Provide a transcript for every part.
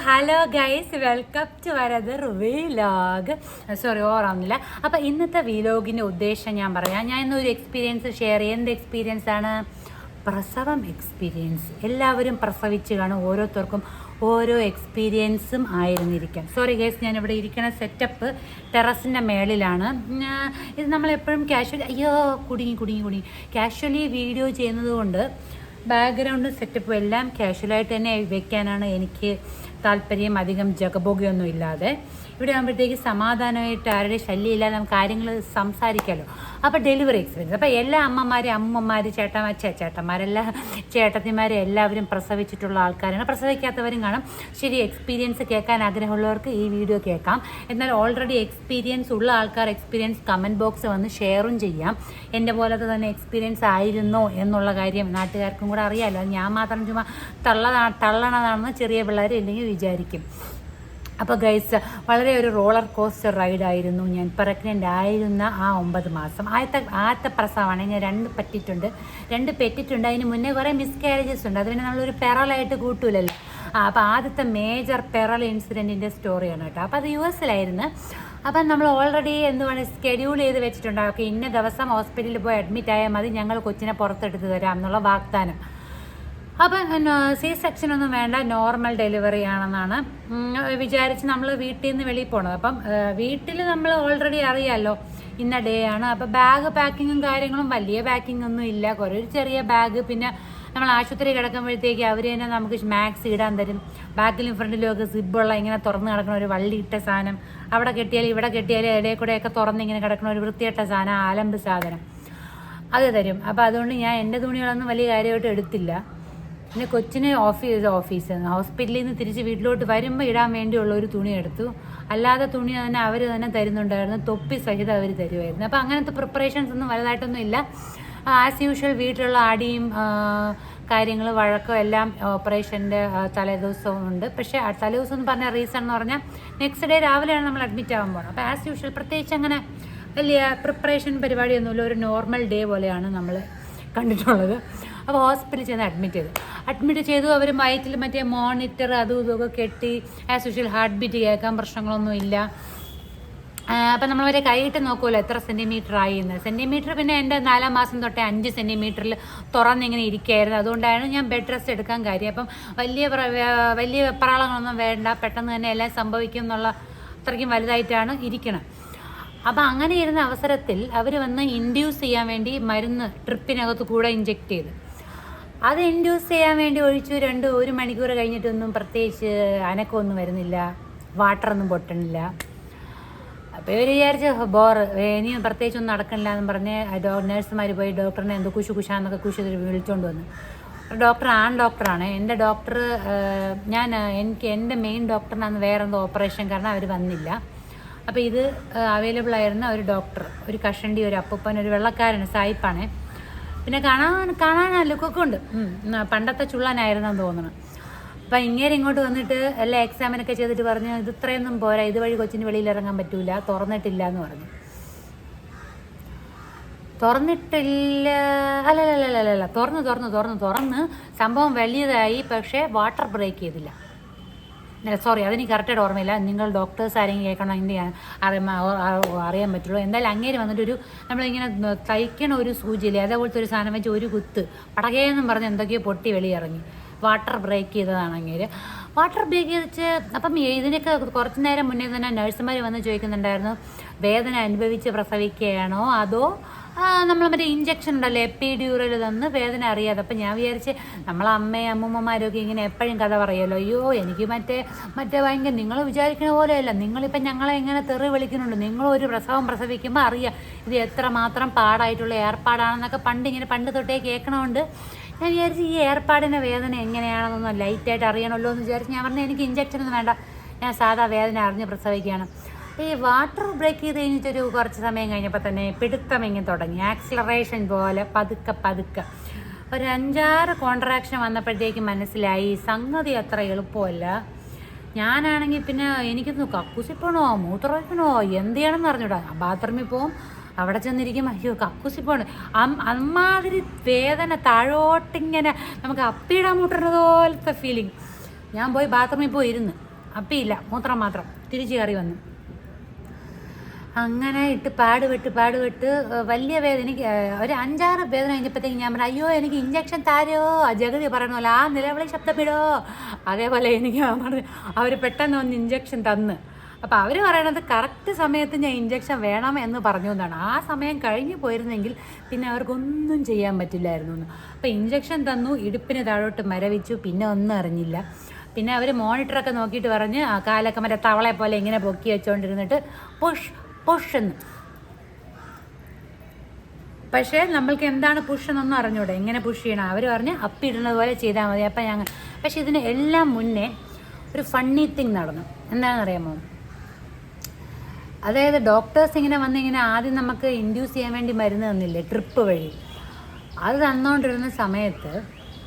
Hello guys welcome to വരദർ vlog. Sorry ഓറാവുന്നില്ല. അപ്പോൾ ഇന്നത്തെ വീലോഗിന്റെ ഉദ്ദേശം ഞാൻ പറയാം. ഞാൻ ഇന്നൊരു എക്സ്പീരിയൻസ് ഷെയർ ചെയ്യും. എന്ത് എക്സ്പീരിയൻസ് ആണ്? പ്രസവം എക്സ്പീരിയൻസ് എല്ലാവരും പ്രസവിച്ച് കാണും. ഓരോരുത്തർക്കും ഓരോ എക്സ്പീരിയൻസും ആയിരുന്നിരിക്കാം. സോറി ഗൈസ് ഞാൻ ഇവിടെ ഇരിക്കുന്ന സെറ്റപ്പ് ടെറസിന്റെ മേളിലാണ് ഇത് നമ്മളെപ്പോഴും കാഷ്വലി അയ്യോ കുടുങ്ങി കുടുങ്ങി കുടുങ്ങി. കാഷ്വലി വീഡിയോ ചെയ്യുന്നത് കൊണ്ട് ബാക്ക്ഗ്രൗണ്ടും സെറ്റപ്പും എല്ലാം കാഷ്വലായിട്ട് തന്നെ വെക്കാനാണ് എനിക്ക് താല്പര്യം അധികം ജഗബോഗയൊന്നും ഇല്ലാതെ ഇവിടെ ആകുമ്പോഴത്തേക്ക് സമാധാനമായിട്ട് ആരുടെ ശല്യമില്ലാതെ നമുക്ക് കാര്യങ്ങൾ സംസാരിക്കാമല്ലോ അപ്പോൾ ഡെലിവറി എക്സ്പീരിയൻസ് അപ്പോൾ എല്ലാ അമ്മമാരും അമ്മമാർ ചേട്ടന്മാർ ചേട്ടന്മാരെല്ലാം ചേട്ടത്തിമാരെ എല്ലാവരും പ്രസവിച്ചിട്ടുള്ള ആൾക്കാരാണ്. പ്രസവിക്കാത്തവരും കാണും. ശരി എക്സ്പീരിയൻസ് കേൾക്കാൻ ആഗ്രഹമുള്ളവർക്ക് ഈ വീഡിയോ കേൾക്കാം. എന്നാൽ ഓൾറെഡി എക്സ്പീരിയൻസ് ഉള്ള ആൾക്കാർ എക്സ്പീരിയൻസ് കമന്റ് ബോക്സ് വന്ന് ഷെയറും ചെയ്യാം. എന്റെ പോലത്തെ തന്നെ എക്സ്പീരിയൻസ് ആയിരുന്നോ എന്നുള്ള കാര്യം നാട്ടുകാർക്കും കൂടെ അറിയാമല്ലോ ഞാൻ മാത്രം ചുമ്മാ തള്ളതാ തള്ളണതാണെന്ന് ചെറിയ പിള്ളേർ ഇല്ലെങ്കിൽ വിചാരിക്കും. അപ്പോൾ ഗൈസ് വളരെ ഒരു റോളർ കോസ്റ്റർ റൈഡായിരുന്നു ഞാൻ. പ്രഗ്നന്റ് ആയിരുന്ന ആ ഒമ്പത് മാസം. ആദ്യത്തെ ആദ്യത്തെ പ്രസവമാണ്. ഞാൻ രണ്ട് പറ്റിയിട്ടുണ്ട്. രണ്ട് പെറ്റിട്ടുണ്ട് അതിന് മുന്നേ കുറേ മിസ്കാരേജസ് ഉണ്ട്. അത് പിന്നെ നമ്മളൊരു പെറലായിട്ട് കൂട്ടൂലല്ലോ. ആ അപ്പോൾ ആദ്യത്തെ മേജർ പെറൽ ഇൻസിഡന്റിന്റെ സ്റ്റോറിയാണ് കേട്ടോ. അപ്പോൾ അത് യു എസിലായിരുന്നു. അപ്പം നമ്മൾ ഓൾറെഡി എന്തുവാണ് സ്കെഡ്യൂൾ ചെയ്ത് വെച്ചിട്ടുണ്ട് ഇന്ന ദിവസം ഹോസ്പിറ്റലിൽ പോയി അഡ്മിറ്റ് ആയാൽ മതി. ഞങ്ങൾ കൊച്ചിനെ പുറത്തെടുത്ത് തരാം എന്നുള്ള വാഗ്ദാനം. അപ്പം സി സെക്ഷൻ ഒന്നും വേണ്ട നോർമൽ ഡെലിവറി ആണെന്നാണ്. വിചാരിച്ച് നമ്മൾ വീട്ടിൽ നിന്ന് വെളിയിൽ പോണത്. അപ്പം വീട്ടിൽ നമ്മൾ ഓൾറെഡി അറിയാമല്ലോ ഇന്ന ഡേ ആണ്. അപ്പം ബാഗ് പാക്കിങ്ങും കാര്യങ്ങളും വലിയ പാക്കിംഗ് ഒന്നും ഇല്ല. കുറേ ഒരു ചെറിയ ബാഗ് പിന്നെ നമ്മൾ ആശുപത്രി കിടക്കുമ്പോഴത്തേക്ക് അവർ തന്നെ നമുക്ക് മാക്സ് ഇടാൻ തരും. ബാക്കിലും ഫ്രണ്ടിലും ഒക്കെ സിബുള്ള ഇങ്ങനെ തുറന്ന് കിടക്കുന്ന ഒരു വള്ളി ഇട്ട സാധനം. അവിടെ കെട്ടിയാൽ ഇവിടെ കെട്ടിയാൽ ഇടയിൽ കൂടെയൊക്കെ തുറന്ന് ഇങ്ങനെ കിടക്കുന്ന ഒരു വൃത്തിയിട്ട സാധനം ആലമ്പ് സാധനം. അത് തരും. അപ്പോൾ അതുകൊണ്ട് ഞാൻ എന്റെ തുണികളൊന്നും വലിയ കാര്യമായിട്ട് എടുത്തില്ല. പിന്നെ ചെയ്ത ഓഫീസ് ഓഫീസ് ഹോസ്പിറ്റലിൽ നിന്ന് തിരിച്ച് വീട്ടിലോട്ട് വരുമ്പോൾ ഇടാൻ വേണ്ടിയുള്ള ഒരു തുണി എടുത്തു. അല്ലാതെ തുണി തന്നെ അവർ തന്നെ തരുന്നുണ്ടായിരുന്നു. തൊപ്പി സഹിതം അവർ തരുമായിരുന്നു. അപ്പോൾ അങ്ങനത്തെ പ്രിപ്പറേഷൻസ് ഒന്നും വലുതായിട്ടൊന്നും ഇല്ല. ആസ് യൂഷ്വൽ വീട്ടിലുള്ള അടിയും കാര്യങ്ങൾ വഴക്കം എല്ലാം ഓപ്പറേഷന്റെ തലേദിവസവും ഉണ്ട്. പക്ഷേ തലേദിവസം എന്ന് പറഞ്ഞ റീസൺ എന്ന് പറഞ്ഞാൽ നെക്സ്റ്റ് ഡേ രാവിലെയാണ് നമ്മൾ അഡ്മിറ്റ് ആകാൻ പോകുന്നത് അപ്പോൾ ആസ് യൂഷ്വൽ പ്രത്യേകിച്ച് അങ്ങനെ വലിയ പ്രിപ്പറേഷൻ പരിപാടിയൊന്നുമില്ല. ഒരു നോർമൽ ഡേ പോലെയാണ് നമ്മൾ കണ്ടിട്ടുള്ളത്. അപ്പോൾ ഹോസ്പിറ്റലിൽ ചെന്ന് അഡ്മിറ്റ് ചെയ്തു. അഡ്മിറ്റ് ചെയ്തു. അവർ മയത്തിൽ മറ്റേ മോണിറ്റർ അതും ഇതൊക്കെ കെട്ടി ആസ് യൂഷ്വൽ ഹാർട്ട് ബീറ്റ് കേൾക്കാൻ പ്രശ്നങ്ങളൊന്നും ഇല്ല. അപ്പം നമ്മൾ അവരെ കൈയിട്ട് നോക്കുമല്ലോ എത്ര സെന്റിമീറ്റർ ആയി എന്ന്. സെന്റിമീറ്റർ പിന്നെ എന്റെ നാലാം മാസം തൊട്ടേ അഞ്ച് സെന്റിമീറ്ററിൽ തുറന്നിങ്ങനെ ഇരിക്കുകയായിരുന്നു അതുകൊണ്ടാണ് ഞാൻ ബെഡ് റെസ്റ്റ് എടുക്കാൻ കാര്യം. അപ്പം വലിയ വലിയ വെപ്രാളങ്ങളൊന്നും വേണ്ട. പെട്ടെന്ന് തന്നെ എല്ലാം സംഭവിക്കും എന്നുള്ള അത്രയ്ക്കും വലുതായിട്ടാണ് ഇരിക്കണം അപ്പം അങ്ങനെ ഇരുന്ന അവസരത്തിൽ അവർ വന്ന് ഇൻഡ്യൂസ് ചെയ്യാൻ വേണ്ടി മരുന്ന് ട്രിപ്പിനകത്ത് കൂടെ ഇഞ്ചെക്ട് ചെയ്ത്. അത് ഇൻഡ്യൂസ് ചെയ്യാൻ വേണ്ടി ഒഴിച്ചു. രണ്ട് ഒരു മണിക്കൂർ കഴിഞ്ഞിട്ടൊന്നും പ്രത്യേകിച്ച് അനക്കമൊന്നും വരുന്നില്ല. വാട്ടറൊന്നും പൊട്ടണില്ല. അപ്പോൾ ഇവർ വിചാരിച്ച് ഇനി പ്രത്യേകിച്ച് ഒന്നും നടക്കണില്ല എന്ന് പറഞ്ഞ് നേഴ്സുമാർ പോയി ഡോക്ടറിനെ എന്തോ കുശു കുശാന്നൊക്കെ കുശു വിളിച്ചുകൊണ്ട് വന്നു. ഡോക്ടർ ആൺ ഡോക്ടറാണ്. എന്റെ ഡോക്ടർ ഞാൻ എനിക്ക് എന്റെ മെയിൻ ഡോക്ടറിനാണ് വേറെ എന്തോ ഓപ്പറേഷൻ കാരണം അവർ വന്നില്ല. അപ്പോൾ ഇത് അവൈലബിൾ ആയിരുന്ന ഒരു ഡോക്ടർ ഒരു കഷണ്ടി ഒരു അപ്പൂപ്പൻ ഒരു വെള്ളക്കാരൻ സായിപ്പാണ്. പിന്നെ കാണാൻ കാണാൻ ലുക്കൊക്കെ ഉണ്ട്. പണ്ടത്തെ ചുള്ളനായിരുന്നെന്ന് തോന്നുന്നു അപ്പം ഇങ്ങനെ ഇങ്ങോട്ട് വന്നിട്ട് എല്ലാ എക്സാമിനൊക്കെ ചെയ്തിട്ട് പറഞ്ഞു ഇത് ഇത്രയൊന്നും പോരാ ഇതുവഴി കൊച്ചിന് വെളിയിൽ ഇറങ്ങാൻ പറ്റൂല തുറന്നിട്ടില്ല എന്ന് പറഞ്ഞു. തുറന്നിട്ടില്ല അല്ലല്ലല്ലല്ല തുറന്ന് തുറന്ന് തുറന്ന് തുറന്ന് സംഭവം വലിയതായി പക്ഷേ വാട്ടർ ബ്രേക്ക് ചെയ്തില്ല. സോറി അതെനിക്ക് കറക്റ്റായിട്ട് ഓർമ്മയില്ല. നിങ്ങൾ ഡോക്ടേഴ്സ് ആരെങ്കിലും കേൾക്കണം? അതിന്റെ അറിയാൻ പറ്റുള്ളൂ. എന്തായാലും അങ്ങേര് വന്നിട്ടൊരു നമ്മളിങ്ങനെ തയ്ക്കണ ഒരു സൂചിയില്ലേ? അതേപോലത്തെ ഒരു സാധനം വെച്ച് ഒരു കുത്ത്. പടകേന്നും പറഞ്ഞ് എന്തൊക്കെയോ പൊട്ടി വെളിയിറങ്ങി. വാട്ടർ ബ്രേക്ക് ചെയ്തതാണ് അങ്ങേര്. വാട്ടർ ബ്രേക്ക് ചെയ്തിട്ട് അപ്പം ഇതിനൊക്കെ കുറച്ച് നേരം മുന്നേ തന്നെ നഴ്സുമാർ വന്ന് ചോദിക്കുന്നുണ്ടായിരുന്നു വേദന അനുഭവിച്ച് പ്രസവിക്കുകയാണോ? അതോ നമ്മൾ മറ്റേ ഇഞ്ചക്ഷൻ ഉണ്ടല്ലോ എപ്പിഡ്യൂറൽ തന്ന് വേദന അറിയാതെ. അപ്പം ഞാൻ വിചാരിച്ച് നമ്മളെ അമ്മയും അമ്മൂമ്മമാരൊക്കെ ഇങ്ങനെ എപ്പോഴും കഥ പറയുമല്ലോ അയ്യോ എനിക്ക് മറ്റേ മറ്റേ ഭയങ്കര നിങ്ങൾ വിചാരിക്കുന്ന പോലെയല്ല. നിങ്ങളിപ്പം ഞങ്ങളെ എങ്ങനെ തെറി വിളിക്കുന്നുണ്ട്. നിങ്ങൾ ഒരു പ്രസവം പ്രസവിക്കുമ്പോൾ അറിയാം ഇത് എത്ര മാത്രം പാടായിട്ടുള്ള ഏർപ്പാടാണെന്നൊക്കെ പണ്ട് ഇങ്ങനെ പണ്ട് തൊട്ടേ കേൾക്കണമുണ്ട് ഞാൻ വിചാരിച്ച് ഈ ഏർപ്പാടിന്റെ വേദന എങ്ങനെയാണെന്നൊന്നും ലൈറ്റായിട്ട് അറിയണമല്ലോ എന്ന് വിചാരിച്ച് ഞാൻ പറഞ്ഞു എനിക്ക് ഇഞ്ചക്ഷൻ ഒന്നും വേണ്ട. ഞാൻ സാധാ വേദന അറിഞ്ഞ് പ്രസവിക്കുകയാണ്. ഈ വാട്ടർ ബ്രേക്ക് ചെയ്ത് കഴിഞ്ഞിട്ടൊരു കുറച്ച് സമയം കഴിഞ്ഞപ്പോൾ തന്നെ പിടുത്തം ഇങ്ങനെ തുടങ്ങി. ആക്സിലറേഷൻ പോലെ പതുക്കെ പതുക്കെ. ഒരു അഞ്ചാറ് കോൺട്രാക്ഷൻ വന്നപ്പോഴത്തേക്ക് മനസ്സിലായി സംഗതി അത്ര എളുപ്പമല്ല. ഞാനാണെങ്കിൽ പിന്നെ എനിക്കൊന്ന് കക്കൂസിപ്പോണോ മൂത്രമൊഴിക്കണോ എന്ത് ചെയ്യണമെന്ന് അറിഞ്ഞൂടാ. ബാത്റൂമിൽ പോവും അവിടെ ചെന്നിരിക്കും അയ്യോ കക്കൂസിപ്പോണ് അമ്മാതിരി വേദന താഴോട്ടിങ്ങനെ നമുക്ക് അപ്പിയിടാൻ മുട്ടുന്നത് പോലത്തെ ഫീലിംഗ് ഞാൻ പോയി ബാത്റൂമിൽ പോയി ഇരുന്ന് അപ്പിയില്ല മൂത്രം മാത്രം. തിരിച്ചു കയറി വന്നു. അങ്ങനെ ഇട്ട് പാടുപെട്ട് പാടുപെട്ട് വലിയ വേദന എനിക്ക് ഒരു അഞ്ചാറ് വേദന കഴിഞ്ഞപ്പോഴത്തേക്ക് ഞാൻ പറഞ്ഞു അയ്യോ എനിക്ക് ഇഞ്ചക്ഷൻ താരോ? ജഗതി പറയണ പോലെ ആ നിലവിളി ശബ്ദപ്പെടോ അതേപോലെ എനിക്ക് പറഞ്ഞു അവർ പെട്ടെന്ന് ഒന്ന് ഇഞ്ചക്ഷൻ തന്ന്. അപ്പോൾ അവർ പറയണത് കറക്റ്റ് സമയത്ത് ഞാൻ ഇഞ്ചക്ഷൻ വേണം എന്ന് പറഞ്ഞു എന്നാണ്. ആ സമയം കഴിഞ്ഞു പോയിരുന്നെങ്കിൽ പിന്നെ അവർക്കൊന്നും ചെയ്യാൻ പറ്റില്ലായിരുന്നു എന്ന്. അപ്പോൾ ഇഞ്ചക്ഷൻ തന്നു ഇടുപ്പിന് താഴോട്ട് മരവിച്ചു പിന്നെ ഒന്നും അറിഞ്ഞില്ല. പിന്നെ അവർ മോണിറ്ററൊക്കെ നോക്കിയിട്ട് പറഞ്ഞ് ആ കാലൊക്കെ മറ്റേ തവളെ പോലെ ഇങ്ങനെ പൊക്കി വെച്ചുകൊണ്ടിരുന്നിട്ട് പുഷ് പുഷ് എന്ന്. പക്ഷേ നമ്മൾക്ക് എന്താണ് പുഷ് എന്നൊന്നും അറിഞ്ഞൂടെ. എങ്ങനെ പുഷ് ചെയ്യണം? അവർ പറഞ്ഞ് അപ്പിടുന്നത് പോലെ ചെയ്താൽ മതി. അപ്പം ഞങ്ങൾ പക്ഷെ ഇതിന് എല്ലാം മുന്നേ ഒരു ഫണ്ണി തിങ് നടന്നു. എന്താണെന്ന് അറിയാമോ അതായത് ഡോക്ടേഴ്സ് ഇങ്ങനെ വന്ന് ഇങ്ങനെ ആദ്യം നമുക്ക് ഇൻഡ്യൂസ് ചെയ്യാൻ വേണ്ടി മരുന്ന് തന്നില്ലേ? ട്രിപ്പ് വഴി. അത് തന്നുകൊണ്ടിരുന്ന സമയത്ത്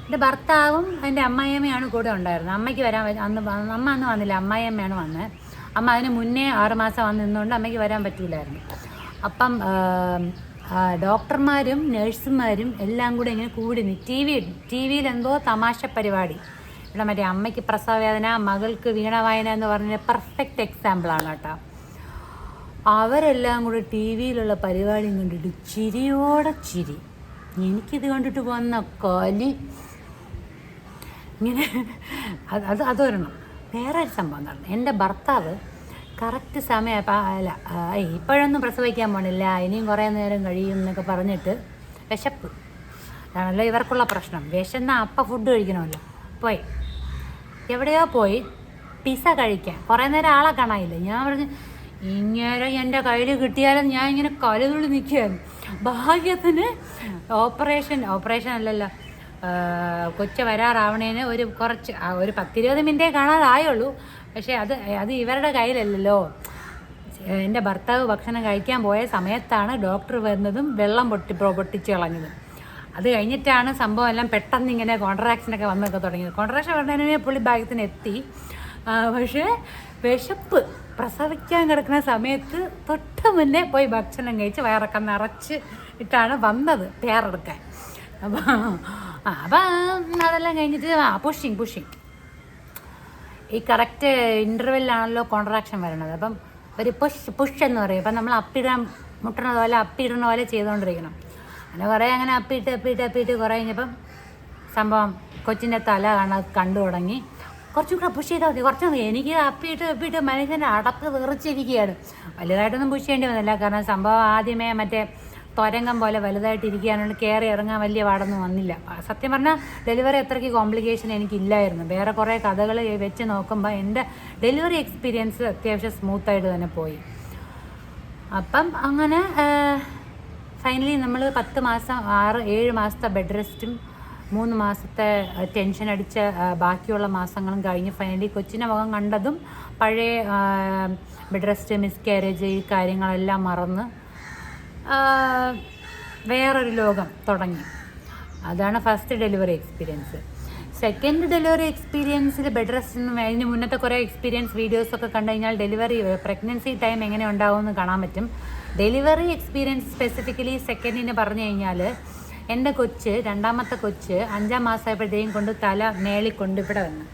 എന്റെ ഭർത്താവും എന്റെ അമ്മായിയമ്മയാണ് കൂടെ ഉണ്ടായിരുന്നത്. അമ്മയ്ക്ക് വരാൻ അന്ന് അമ്മ അന്ന് വന്നില്ല. അമ്മായിയമ്മയാണ് വന്നത്. അമ്മ അതിന് മുന്നേ ആറ് മാസം വന്ന് നിന്നുകൊണ്ട് അമ്മയ്ക്ക് വരാൻ പറ്റൂലായിരുന്നു അപ്പം ഡോക്ടർമാരും നഴ്സുമാരും എല്ലാം കൂടെ ഇങ്ങനെ കൂടി ടി വി ടി വിയിൽ എന്തോ തമാശ പരിപാടി. ഇവിടെ മറ്റേ അമ്മയ്ക്ക് പ്രസവവേദന മകൾക്ക് വീണവായന എന്ന് പറഞ്ഞ പെർഫെക്റ്റ് എക്സാമ്പിളാണ് കേട്ടോ. അവരെല്ലാം കൂടെ ടി വിയിലുള്ള പരിപാടി കണ്ടിട്ട് ചിരിയോടെ ചിരി. എനിക്കിത് കണ്ടിട്ട് വന്ന കോലി. ഇങ്ങനെ അത് അത് അതൊരെണ്ണം വേറെ ഒരു സംഭവം നടന്നു. എന്റെ ഭർത്താവ് കറക്റ്റ് സമയം അല്ല ഇപ്പോഴൊന്നും പ്രസവിക്കാൻ പോണില്ല ഇനിയും കുറേ നേരം കഴിയും എന്നൊക്കെ പറഞ്ഞിട്ട് വിശപ്പ്. അതാണല്ലോ ഇവർക്കുള്ള പ്രശ്നം. വിശന്ന അപ്പം ഫുഡ് കഴിക്കണമല്ലോ. പോയി. എവിടെയോ പോയി പിസ്സ കഴിക്കാൻ. കുറേ നേരം ആളെ കാണാനില്ല. ഞാൻ പറഞ്ഞു ഇങ്ങനെ എന്റെ കയ്യിൽ കിട്ടിയാലും ഞാൻ ഇങ്ങനെ കലതുള്ളി നിൽക്കുകയായിരുന്നു. ഭാഗ്യത്തിന് ഓപ്പറേഷൻ ഓപ്പറേഷൻ അല്ലല്ലോ. കൊച്ച വരാറാവണേന് ഒരു കുറച്ച് ഒരു പത്തിരുപത് മിനിറ്റേ കാണാതായുള്ളൂ. പക്ഷേ അത് അത് ഇവരുടെ കയ്യിലല്ലല്ലോ. എന്റെ ഭർത്താവ് ഭക്ഷണം കഴിക്കാൻ പോയ സമയത്താണ് ഡോക്ടർ വരുന്നതും വെള്ളം പൊട്ടി പൊട്ടിച്ച് കളഞ്ഞതും. അത് കഴിഞ്ഞിട്ടാണ് സംഭവം എല്ലാം പെട്ടെന്ന് ഇങ്ങനെ കോൺട്രാക്ഷനൊക്കെ വന്നൊക്കെ തുടങ്ങിയത്. കോൺട്രാക്ഷൻ വരുന്നതിനെ പുള്ളി ഭാഗത്തിന് എത്തി. പക്ഷേ വിശപ്പ് പ്രസവിക്കാൻ കിടക്കുന്ന സമയത്ത് തൊട്ട് മുന്നേ പോയി ഭക്ഷണം കഴിച്ച് വയറൊക്കെ നിറച്ച് ഇട്ടാണ് വന്നത് പേരെടുക്കാൻ അപ്പം ആ അപ്പം അതെല്ലാം കഴിഞ്ഞിട്ട് ആ പുഷിങ് പുഷിങ് ഈ കറക്റ്റ് ഇന്റർവെല്ലാണല്ലോ കോൺട്രാക്ഷൻ വരണത് അപ്പം ഒരു പുഷ് പുഷ് എന്ന് പറയും. അപ്പം നമ്മൾ അപ്പിടാൻ മുട്ടണ പോലെ അപ്പിടണ പോലെ ചെയ്തുകൊണ്ടിരിക്കണം അങ്ങനെ കുറേ അങ്ങനെ അപ്പിയിട്ട് അപ്പിയിട്ട് അപ്പിയിട്ട് കുറേ കഴിഞ്ഞപ്പം സംഭവം കൊച്ചിന്റെ തല കാണാൻ കണ്ടു തുടങ്ങി. കുറച്ചും കൂടെ പുഷ് ചെയ്താൽ മതി. കുറച്ചും എനിക്ക് അപ്പിയിട്ട് അപ്പിയിട്ട് മനുഷ്യന്റെ അടക്ക് തെറിച്ചിരിക്കുകയാണ് വലുതായിട്ടൊന്നും പുഷ് ചെയ്യേണ്ടി വന്നില്ല. കാരണം സംഭവം ആദ്യമേ മറ്റേ തുരങ്കം പോലെ വലുതായിട്ട് ഇരിക്കുകയാണെങ്കിൽ കയറി ഇറങ്ങാൻ വലിയ പാടൊന്നും വന്നില്ല. സത്യം പറഞ്ഞാൽ ഡെലിവറി അത്രയ്ക്ക് കോംപ്ലിക്കേഷൻ എനിക്കില്ലായിരുന്നു. വേറെ കുറേ കഥകൾ വെച്ച് നോക്കുമ്പോൾ എന്റെ ഡെലിവറി എക്സ്പീരിയൻസ് അത്യാവശ്യം സ്മൂത്തായിട്ട് തന്നെ പോയി. അപ്പം അങ്ങനെ ഫൈനലി നമ്മൾ പത്ത് മാസം ആറ് ഏഴ് മാസത്തെ ബെഡ് റെസ്റ്റും മൂന്ന് മാസത്തെ ടെൻഷൻ അടിച്ച ബാക്കിയുള്ള മാസങ്ങളും കഴിഞ്ഞ് ഫൈനലി കൊച്ചിന്റെ മുഖം കണ്ടതും പഴയ ബെഡ് റെസ്റ്റ് മിസ്കാരേജ് ഈ കാര്യങ്ങളെല്ലാം മറന്ന് വേറൊരു ലോകം തുടങ്ങി. അതാണ് first delivery experience second delivery എക്സ്പീരിയൻസിൽ bed rest അതിന് മുന്നത്തെ കുറേ എക്സ്പീരിയൻസ് വീഡിയോസൊക്കെ കണ്ടു കഴിഞ്ഞാൽ ഡെലിവറി പ്രഗ്നൻസി ടൈം എങ്ങനെ ഉണ്ടാവുമെന്ന് കാണാൻ പറ്റും. ഡെലിവറി എക്സ്പീരിയൻസ് സ്പെസിഫിക്കലി സെക്കൻഡിന് പറഞ്ഞു കഴിഞ്ഞാൽ എന്റെ കൊച്ച് രണ്ടാമത്തെ കൊച്ച് അഞ്ചാം മാസമായപ്പോഴത്തേക്കും കൊണ്ട് തല മേളിൽ കൊണ്ട് ഇവിടെ വന്നു.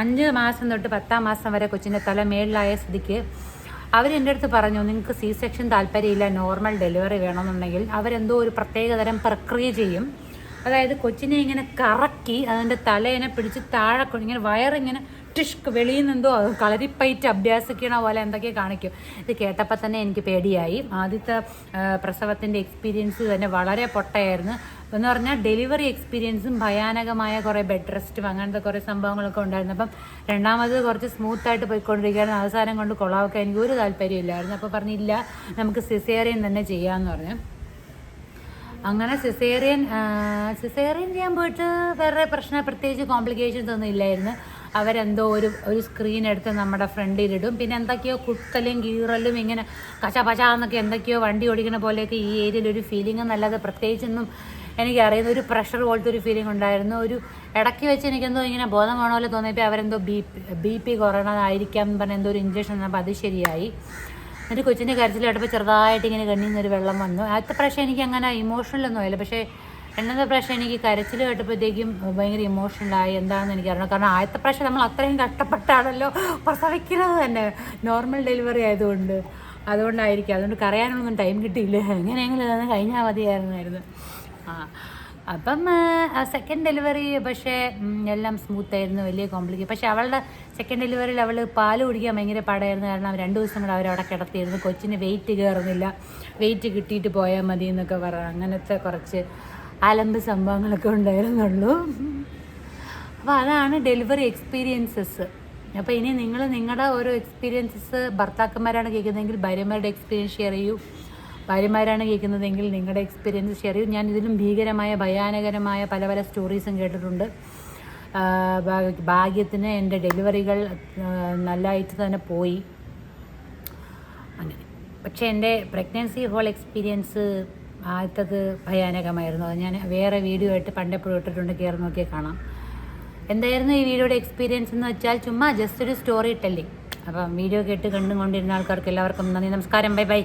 അഞ്ച് മാസം തൊട്ട് പത്താം മാസം വരെ കൊച്ചിന്റെ തല മേളിലായ സ്ഥിതിക്ക് അവരെന്റെ അടുത്ത് പറഞ്ഞു നിങ്ങൾക്ക് സി സെക്ഷൻ താല്പര്യമില്ല നോർമൽ ഡെലിവറി വേണമെന്നുണ്ടെങ്കിൽ അവരെന്തോ ഒരു പ്രത്യേകതരം പ്രക്രിയ ചെയ്യും. അതായത് കൊച്ചിനെ ഇങ്ങനെ കറക്കി അതിന്റെ തലേനെ പിടിച്ച് താഴെ ഇങ്ങനെ വയറിങ്ങനെ ടിഷ്ക്ക് വെളിയിൽ നിന്നെന്തോ കളരിപ്പയറ്റ് അഭ്യാസിക്കണ പോലെ എന്തൊക്കെയോ കാണിക്കും. ഇത് കേട്ടപ്പോൾ തന്നെ എനിക്ക് പേടിയായി. ആദ്യത്തെ പ്രസവത്തിന്റെ എക്സ്പീരിയൻസ് തന്നെ വളരെ പൊട്ടയായിരുന്നു. എന്ന് പറഞ്ഞാൽ ഡെലിവറി എക്സ്പീരിയൻസും ഭയാനകമായ കുറേ ബെഡ് റെസ്റ്റും അങ്ങനത്തെ കുറേ സംഭവങ്ങളൊക്കെ ഉണ്ടായിരുന്നു. അപ്പം രണ്ടാമത് കുറച്ച് സ്മൂത്തായിട്ട് പോയിക്കൊണ്ടിരിക്കുകയാണ്. അവസാനം കൊണ്ട് കൊളാവൊക്കെ എനിക്ക് ഒരു താല്പര്യമില്ലായിരുന്നു അപ്പോൾ പറഞ്ഞില്ല നമുക്ക് സിസേറിയൻ തന്നെ ചെയ്യാമെന്ന് പറഞ്ഞു. അങ്ങനെ സിസേറിയൻ സിസേറിയൻ ചെയ്യാൻ പോയിട്ട് വേറെ പ്രശ്നം പ്രത്യേകിച്ച് കോംപ്ലിക്കേഷൻസ് ഒന്നും ഇല്ലായിരുന്നു. അവരെന്തോ ഒരു ഒരു സ്ക്രീൻ എടുത്ത് നമ്മുടെ ഫ്രണ്ടിലിടും. പിന്നെ എന്തൊക്കെയോ കുത്തലും കീറലും ഇങ്ങനെ കച്ച പച്ച എന്നൊക്കെ എന്തൊക്കെയോ വണ്ടി ഓടിക്കുന്ന പോലെയൊക്കെ ഈ ഏരിയയിൽ ഒരു ഫീലിംഗ് എന്നല്ലാതെ പ്രത്യേകിച്ചൊന്നും എനിക്കറിയുന്ന ഒരു പ്രഷർ പോലത്തെ ഒരു ഫീലിംഗ് ഉണ്ടായിരുന്നു. ഒരു ഇടയ്ക്ക് വെച്ച് എനിക്കെന്തോ ഇങ്ങനെ ബോധം വേണ പോലെ തോന്നിയപ്പോൾ അവരെന്തോ ബി ബി പി കുറയണതായിരിക്കാം എന്ന് പറഞ്ഞ എന്തോ ഒരു ഇഞ്ചക്ഷൻ തന്നപ്പോൾ അത് ശരിയായി. എന്നിട്ട് കൊച്ചിന്റെ കരച്ചിൽ ചെറുതായിട്ട് ഇങ്ങനെ കണ്ണിൽ നിന്നൊരു വെള്ളം വന്നു. അടുത്ത പ്രാവശ്യം എനിക്ക് അങ്ങനെ ഇമോഷണലൊന്നും ആയില്ല. പക്ഷേ രണ്ടാമത്തെ പ്രാവശ്യം എനിക്ക് കരച്ചിൽ കേട്ടപ്പോഴത്തേക്കും ഭയങ്കര ഇമോഷണലായി എന്താണെന്ന് എനിക്കറിയണം. കാരണം ആദ്യത്തെ പ്രാവശ്യം നമ്മൾ അത്രയും കഷ്ടപ്പെട്ടാണല്ലോ പ്രസവിക്കുന്നത് തന്നെ. നോർമൽ ഡെലിവറി ആയതുകൊണ്ട്. അതുകൊണ്ടായിരിക്കും. അതുകൊണ്ട് കരയാനൊന്നും ടൈം കിട്ടിയില്ല. എങ്ങനെയെങ്കിലും അതൊന്ന് കഴിഞ്ഞാൽ മതിയായിരുന്നായിരുന്നു. അപ്പം സെക്കൻഡ് ഡെലിവറി പക്ഷേ എല്ലാം സ്മൂത്ത് ആയിരുന്നു. വലിയ കോംപ്ലിക്കേറ്റ് പക്ഷേ അവളുടെ സെക്കൻഡ് ഡെലിവറിയിൽ അവൾ പാൽ കുടിക്കാൻ ഭയങ്കര പാടായിരുന്നു. കാരണം രണ്ട് ദിവസം കൂടെ അവരവിടെ കിടത്തിയിരുന്നു. കൊച്ചിന് വെയിറ്റ് കയറുന്നില്ല വെയിറ്റ് കിട്ടിയിട്ട് പോയാൽ മതി എന്നൊക്കെ പറ അങ്ങനത്തെ കുറച്ച് അലമ്പ് സംഭവങ്ങളൊക്കെ ഉണ്ടായിരുന്നുള്ളൂ. അപ്പോൾ അതാണ് ഡെലിവറി എക്സ്പീരിയൻസസ് അപ്പോൾ ഇനി നിങ്ങൾ നിങ്ങളുടെ ഓരോ എക്സ്പീരിയൻസസ് ഭർത്താക്കന്മാരാണ് കേൾക്കുന്നതെങ്കിൽ ഭാര്യമാരുടെ എക്സ്പീരിയൻസ് ഷെയർ ചെയ്യൂ. ഭാര്യമാരാണ് കേൾക്കുന്നതെങ്കിൽ നിങ്ങളുടെ എക്സ്പീരിയൻസ് ഷെയർ ചെയ്യൂ. ഞാൻ ഇതിലും ഭീകരമായ ഭയാനകരമായ പല പല സ്റ്റോറീസും കേട്ടിട്ടുണ്ട്. ഭാഗ്യത്തിന് എന്റെ ഡെലിവറികൾ നല്ലതായിട്ട് തന്നെ പോയി. അങ്ങനെ. പക്ഷേ എന്റെ പ്രഗ്നൻസി ഹോൾ എക്സ്പീരിയൻസ് ആദ്യത്തത് ഭയാനകമായിരുന്നു. അത് ഞാൻ വേറെ വീഡിയോ ആയിട്ട് പണ്ടെപ്പോഴും ഇട്ടിട്ടുണ്ട്. കയറി നോക്കിയാൽ കാണാം. എന്തായിരുന്നു ഈ വീഡിയോയുടെ എക്സ്പീരിയൻസ് എന്ന് വെച്ചാൽ ചുമ്മാ ജസ്റ്റ് ഒരു സ്റ്റോറി ഇട്ടല്ലേ അപ്പം വീഡിയോ കേട്ട് കണ്ടും കൊണ്ടിരുന്ന ആൾക്കാർക്ക് എല്ലാവർക്കും നന്ദി നമസ്കാരം ബൈ ബൈ.